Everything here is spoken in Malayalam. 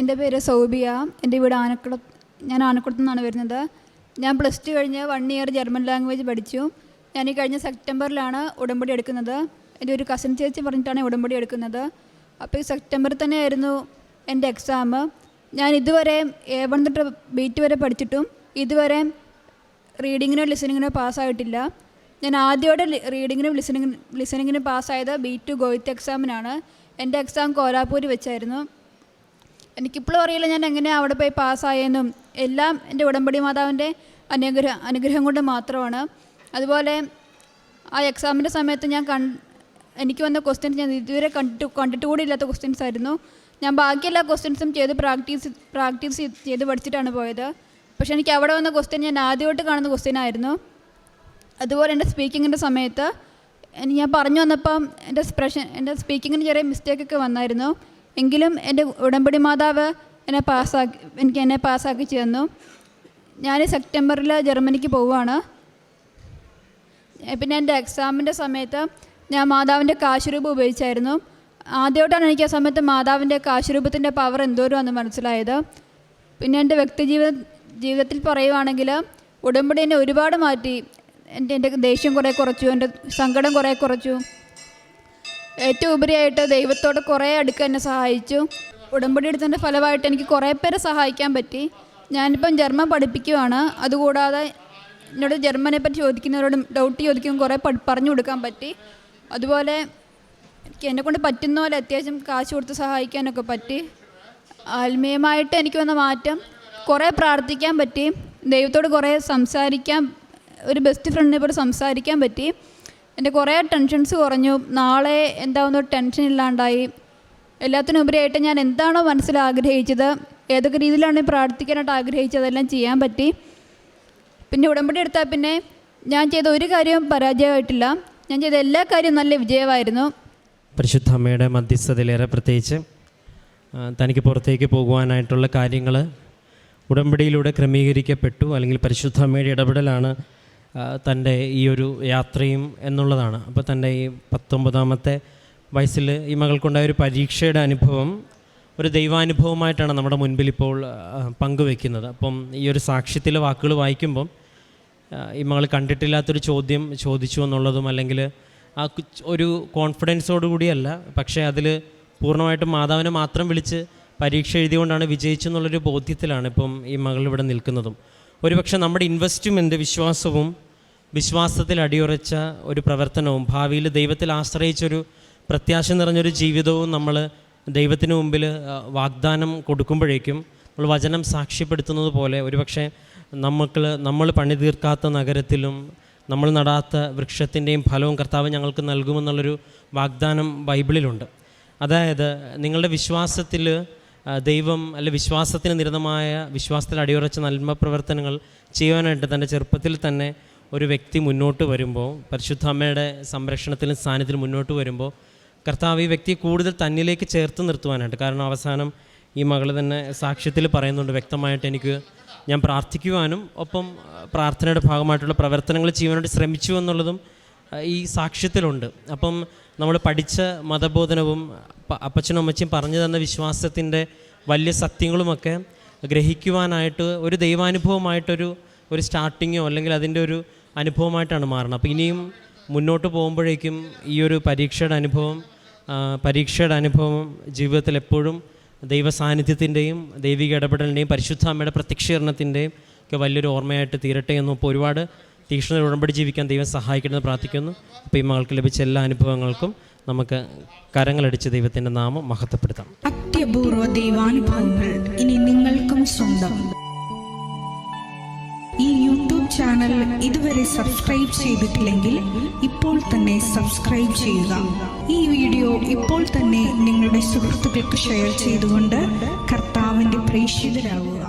എന്റെ പേര് സൗബിയ. എന്റെ വീട് ആനക്കുള ഞാൻ ആനക്കുളത്തു നിന്നാണ് വരുന്നത്. ഞാൻ പ്ലസ് ടു കഴിഞ്ഞ് വൺ ഇയർ ജർമ്മൻ ലാംഗ്വേജ് പഠിച്ചു. ഞാൻ ഈ കഴിഞ്ഞ സെപ്റ്റംബറിലാണ് ഉടമ്പടി എടുക്കുന്നത്. എന്റെ ഒരു കസിൻ ചേച്ചി പറഞ്ഞിട്ടാണ് ഉടമ്പടി എടുക്കുന്നത്. അപ്പോൾ ഈ സെപ്റ്റംബറിൽ തന്നെയായിരുന്നു എന്റെ എക്സാം ഞാൻ ഇതുവരെ എ വൺ തൊട്ട് ബി ടു വരെ പഠിച്ചിട്ടും ഇതുവരെ റീഡിങ്ങിനോ ലിസണിങ്ങിനോ പാസ്സായിട്ടില്ല ഞാൻ ആദ്യമായിട്ട് റീഡിങ്ങിനും ലിസണിങ് ലിസണിങ്ങിനും പാസ്സായത് ബി ടു ഗോയിത്ത് എക്സാമിനാണ് എന്റെ എക്സാം കോലാപ്പൂർ വെച്ചായിരുന്നു. എനിക്കിപ്പോഴും അറിയില്ല ഞാൻ എങ്ങനെ അവിടെ പോയി പാസ്സായെന്നും. എല്ലാം എന്റെ ഉടമ്പടി മാതാവിന്റെ അനുഗ്രഹ അനുഗ്രഹം കൊണ്ട് മാത്രമാണ്. അതുപോലെ ആ എക്സാമിന്റെ സമയത്ത് ഞാൻ കൺ എനിക്ക് വന്ന ക്വസ്റ്റ്യൻസ് ഞാൻ ഇതുവരെ കണ്ടിട്ട് കണ്ടിട്ട് കൂടി ഇല്ലാത്ത ക്വസ്റ്റ്യൻസ് ആയിരുന്നു. ഞാൻ ബാക്കി എല്ലാ ക്വസ്റ്റ്യൻസും ചെയ്ത് പ്രാക്ടീസ് പ്രാക്ടീസ് ചെയ്ത് പഠിച്ചിട്ടാണ് പോയത്. പക്ഷേ എനിക്ക് അവിടെ വന്ന ക്വസ്റ്റ്യൻ ഞാൻ ആദ്യമായിട്ട് കാണുന്ന ക്വസ്റ്റ്യൻ ആയിരുന്നു. അതുപോലെ എന്റെ സ്പീക്കിങ്ങിന്റെ സമയത്ത് ഞാൻ പറഞ്ഞു വന്നപ്പം എന്റെ എക്സ്പ്രഷൻ എന്റെ സ്പീക്കിങ്ങിന് ചെറിയ മിസ്റ്റേക്കൊക്കെ വന്നായിരുന്നു. എങ്കിലും എന്റെ ഉടമ്പടി മാതാവ് എന്നെ പാസ്സാക്കി എനിക്ക് എന്നെ പാസ്സാക്കി തന്നു. ഞാൻ സെപ്റ്റംബറിൽ ജർമ്മനിക്ക് പോവുകയാണ്. പിന്നെ എന്റെ എക്സാമിന്റെ സമയത്ത് ഞാൻ മാതാവിന്റെ കാശുരൂപം ഉപയോഗിച്ചായിരുന്നു. ആദ്യമായിട്ടാണ് എനിക്ക് ആ സമയത്ത് മാതാവിന്റെ കാശുരൂപത്തിന്റെ പവർ എന്തോരമാണെന്ന് മനസ്സിലായത്. പിന്നെ എന്റെ വ്യക്തിജീവിത ജീവിതത്തിൽ പറയുവാണെങ്കിൽ ഉടമ്പടി എന്നെ ഒരുപാട് മാറ്റി. എന്റെ എന്റെ ദേഷ്യം കുറേ കുറച്ചു എന്റെ സങ്കടം കുറേ കുറച്ചു. ഏറ്റവും ഉപരിയായിട്ട് ദൈവത്തോട് കുറേ അടുക്കാൻ എന്നെ സഹായിച്ചു. ഉടമ്പടി എടുത്തതിന്റെ ഫലമായിട്ട് എനിക്ക് കുറേ പേരെ സഹായിക്കാൻ പറ്റി. ഞാനിപ്പം ജർമ്മൻ പഠിപ്പിക്കുവാണ്. അതുകൂടാതെ എന്നോട് ജർമ്മനെ പറ്റി ചോദിക്കുന്നവരോട് ഡൗട്ട് ചോദിക്കും കുറേ പറഞ്ഞു കൊടുക്കാൻ പറ്റി. അതുപോലെ എനിക്ക് എന്നെക്കൊണ്ട് പറ്റുന്ന പോലെ അത്യാവശ്യം കാശ് കൊടുത്ത് സഹായിക്കാനൊക്കെ പറ്റി. ആത്മീയമായിട്ട് എനിക്ക് വന്ന മാറ്റം കുറേ പ്രാർത്ഥിക്കാൻ പറ്റി. ദൈവത്തോട് കുറേ സംസാരിക്കാൻ ഒരു ബെസ്റ്റ് ഫ്രണ്ടിനെ പോലെ സംസാരിക്കാൻ പറ്റി. എന്റെ കുറേ ടെൻഷൻസ് കുറഞ്ഞു. നാളെ എന്താവുന്ന ടെൻഷൻ ഇല്ലാണ്ടായി. എല്ലാത്തിനും ഉപരിയായിട്ട് ഞാൻ എന്താണോ മനസ്സിൽ ആഗ്രഹിച്ചത് ഏതൊക്കെ രീതിയിലാണ് പ്രാർത്ഥിക്കാനായിട്ട് ആഗ്രഹിച്ചത് അതെല്ലാം ചെയ്യാൻ പറ്റി. പിന്നെ ഉടമ്പടി എടുത്താൽ പിന്നെ ഞാൻ ചെയ്ത ഒരു കാര്യവും പരാജയമായിട്ടില്ല. ഞാൻ ചെയ്ത എല്ലാ കാര്യവും നല്ല വിജയമായിരുന്നു. പരിശുദ്ധ അമ്മയുടെ മധ്യസ്ഥതയിലേറെ പ്രത്യേകിച്ച് തനിക്ക് പുറത്തേക്ക് പോകുവാനായിട്ടുള്ള കാര്യങ്ങൾ ഉടമ്പടിയിലൂടെ ക്രമീകരിക്കപ്പെട്ടു. അല്ലെങ്കിൽ പരിശുദ്ധ അമ്മയുടെ ഇടപെടലാണ് തന്റെ ഈ ഒരു യാത്രയും എന്നുള്ളതാണ്. അപ്പോൾ തന്റെ ഈ പത്തൊമ്പതാമത്തെ വയസ്സിൽ ഈ മകൾക്കുണ്ടായ ഒരു പരീക്ഷയുടെ അനുഭവം ഒരു ദൈവാനുഭവമായിട്ടാണ് നമ്മുടെ മുൻപിൽ ഇപ്പോൾ പങ്കുവെക്കുന്നത്. അപ്പം ഈ ഒരു സാക്ഷ്യത്തിലെ വാക്കുകൾ വായിക്കുമ്പം ഈ മകൾ കണ്ടിട്ടില്ലാത്തൊരു ചോദ്യം ചോദിച്ചു എന്നുള്ളതും അല്ലെങ്കിൽ ആ ഒരു കോൺഫിഡൻസോടു കൂടിയല്ല പക്ഷേ അതിൽ പൂർണമായിട്ടും മാതാവിനെ മാത്രം വിളിച്ച് പരീക്ഷ എഴുതിയുകൊണ്ടാണ് വിജയിച്ചു എന്നുള്ളൊരു ബോധ്യത്തിലാണ് ഇപ്പം ഈ മകൾ ഇവിടെ നിൽക്കുന്നതും. ഒരുപക്ഷെ നമ്മുടെ ഇൻവെസ്റ്റ്മെന്റ് വിശ്വാസവും വിശ്വാസത്തിൽ അടിയുറച്ച ഒരു പ്രവർത്തനവും ഭാവിയിൽ ദൈവത്തിൽ ആശ്രയിച്ചൊരു പ്രത്യാശ നിറഞ്ഞൊരു ജീവിതവും നമ്മൾ ദൈവത്തിന് മുമ്പിൽ വാഗ്ദാനം കൊടുക്കുമ്പോഴേക്കും നമ്മൾ വചനം സാക്ഷ്യപ്പെടുത്തുന്നത് പോലെ ഒരുപക്ഷെ നമുക്ക് നമ്മൾ പണി തീർക്കാത്ത നഗരത്തിലും നമ്മൾ നടാത്ത വൃക്ഷത്തിന്റെയും ഫലവും കർത്താവ് ഞങ്ങൾക്ക് നൽകുമെന്നുള്ളൊരു വാഗ്ദാനം ബൈബിളിലുണ്ട്. അതായത് നിങ്ങളുടെ വിശ്വാസത്തിൽ ദൈവം അല്ല വിശ്വാസത്തിന് നിരതമായ വിശ്വാസത്തിൽ അടിയുറച്ച നന്മ പ്രവർത്തനങ്ങൾ ചെയ്യുവാനായിട്ട് തന്റെ ചെറുപ്പത്തിൽ തന്നെ ഒരു വ്യക്തി മുന്നോട്ട് വരുമ്പോൾ പരിശുദ്ധ അമ്മയുടെ സംരക്ഷണത്തിലും സ്ഥാനത്തിലും മുന്നോട്ട് വരുമ്പോൾ കർത്താവ് ഈ വ്യക്തിയെ കൂടുതൽ തന്നിലേക്ക് ചേർത്ത് നിർത്തുവാനായിട്ട്. കാരണം അവസാനം ഈ മകൾ തന്നെ സാക്ഷ്യത്തിൽ പറയുന്നുണ്ട് വ്യക്തമായിട്ട് എനിക്ക് ഞാൻ പ്രാർത്ഥിക്കുവാനും ഒപ്പം പ്രാർത്ഥനയുടെ ഭാഗമായിട്ടുള്ള പ്രവർത്തനങ്ങൾ ചെയ്യുവാനായിട്ട് ശ്രമിച്ചു എന്നുള്ളതും ഈ സാക്ഷ്യത്തിലുണ്ട്. അപ്പം നമ്മൾ പഠിച്ച മതബോധനവും അപ്പച്ചനും അമ്മച്ചിയും പറഞ്ഞു തന്ന വിശ്വാസത്തിന്റെ വലിയ സത്യങ്ങളുമൊക്കെ ഗ്രഹിക്കുവാനായിട്ട് ഒരു ദൈവാനുഭവമായിട്ടൊരു ഒരു സ്റ്റാർട്ടിങ്ങോ അല്ലെങ്കിൽ അതിന്റെ ഒരു അനുഭവമായിട്ടാണ് മാറുന്നത്. അപ്പോൾ ഇനിയും മുന്നോട്ട് പോകുമ്പോഴേക്കും ഈ ഒരു പരീക്ഷയുടെ അനുഭവം പരീക്ഷയുടെ അനുഭവം ജീവിതത്തിൽ എപ്പോഴും ദൈവ സാന്നിധ്യത്തിന്റെയും ദൈവിക ഇടപെടലിന്റെയും പരിശുദ്ധ അമ്മയുടെ പ്രത്യക്ഷീകരണത്തിന്റെയും ഒക്കെ വലിയൊരു ഓർമ്മയായിട്ട് തീരട്ടെ എന്നും ഇപ്പോൾ ഒരുപാട് തീക്ഷ്ണ ഉടമ്പടി ജീവിക്കാൻ ദൈവം സഹായിക്കണമെന്ന് പ്രാർത്ഥിക്കുന്നു. അപ്പോൾ ഈ മകൾക്ക് ലഭിച്ച എല്ലാ അനുഭവങ്ങൾക്കും നമുക്ക് കരങ്ങളടിച്ച് ദൈവത്തിന്റെ നാമം മഹത്വപ്പെടുത്താം. അത്യപൂർവ ദൈവാനുഭവങ്ങൾ ഇനി നിങ്ങൾക്കും സ്വന്തം. ഈ യൂട്യൂബ് ചാനൽ ഇതുവരെ സബ്സ്ക്രൈബ് ചെയ്തിട്ടില്ലെങ്കിൽ ഇപ്പോൾ തന്നെ സബ്സ്ക്രൈബ് ചെയ്യുക. ഈ വീഡിയോ ഇപ്പോൾ തന്നെ നിങ്ങളുടെ സുഹൃത്തുക്കൾക്ക് ഷെയർ ചെയ്തുകൊണ്ട് കർത്താവിന്റെ പ്രേക്ഷിതരാകുക.